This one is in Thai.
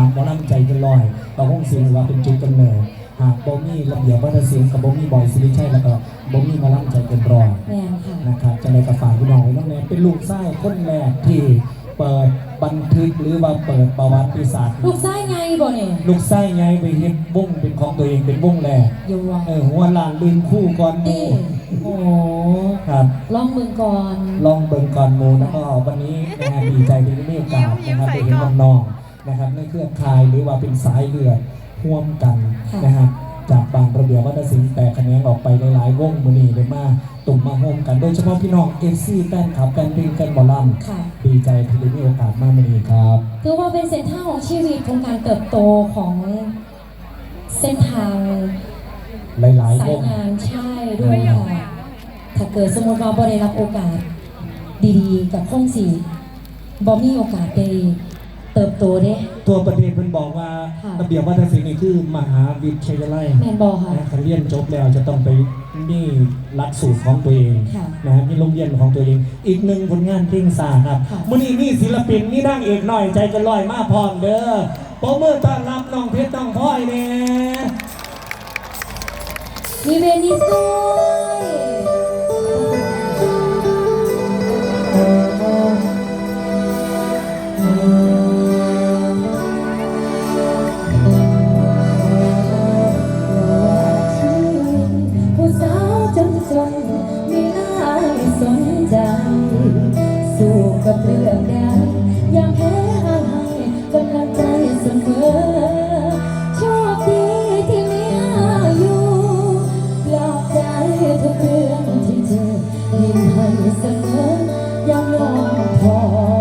ามหมอลำใจเกันลอยเราคงสิว่าเป็นจุดกำเนิดหากบ่มีระเบียบวัฒนศิลป์กับบ่มีบอยสิริชัยแล้วก็บ่มีหมอลำใจเกันร้อยแม่นค่ะ นะครับจะในกระฝากพี่น้องไว้น้องแนนเป็นลูกไส้คนแรกที่เปิดบันทึกหรือว่าเปิดประวัติศาสตร์ ลูกไส้ไงบ่เนี่ยลูกไส้ไงไปเฮ็ดวงเป็นของตัวเองเป็นวงแรกอยู่ว่าเออหัวหลานลืมคู่ก่อนหมูโอ้ครับ ลองมึงก่อน ลองเบิ่งก่อนหมูแล้วก็วันนี้นะฮะดีใจที่ได้มีโอกาสนะครับได้เห็นน้องๆ นะครับในเครือข่ายหรือว่าเป็นสายเลือดร่วมกันนะครับจากบางระเบียบวัฒนศิลป์แต่คะแนนออกไปหลายๆวงมือนี้ได้มาตุ่มมาโฮมกันโดยเฉพาะพี่น้องเอฟซีแฟนคลับแฟนเพลงแฟนบอลลัมค่ะดีใจที่ได้มีโอกาสมามือนี้ครับถือว่าเป็นเส้นทางของชีวิตของการเติบโตของเส้นทางหลายๆสาวยงงานใช่ด้วยค่ะถ้าเกิดสมมติว่าบ่ได้รับโอกาสดีๆ กับคงสีบ่มีโอกาสได้ เติบโตเด้ ตัวประเด็นเพิ่นบอกว่าค่ะ ระเบียบวัฒนศิลป์นี่คือมหาวิทยาลัยแมนบอค่ะ นะคันเรียนจบแล้วจะต้องไปมีหลักสูตรของตัวเองค่ะนะฮะมีโรงเรียนของตัวเอง อีกหนึ่งผลงานเพลงสาครับค่ะมื่อนี้มีศิลปินนี่นั่งเอกหน่อยใจกันลอยมาพร้อมเด้อโปรเมื่อต้อนรับน้องเพชรน้องพลอยเนี่ย มีเวนิสด้วย ม่น่าสนใจ สู้กับเรื่องใดยังแพ้อะไกำลังใจเสมอโชคดีที่มีอายุปลอบใจทุกเรื่องที่เจอยิ้มให้เสมอยังยอมพอ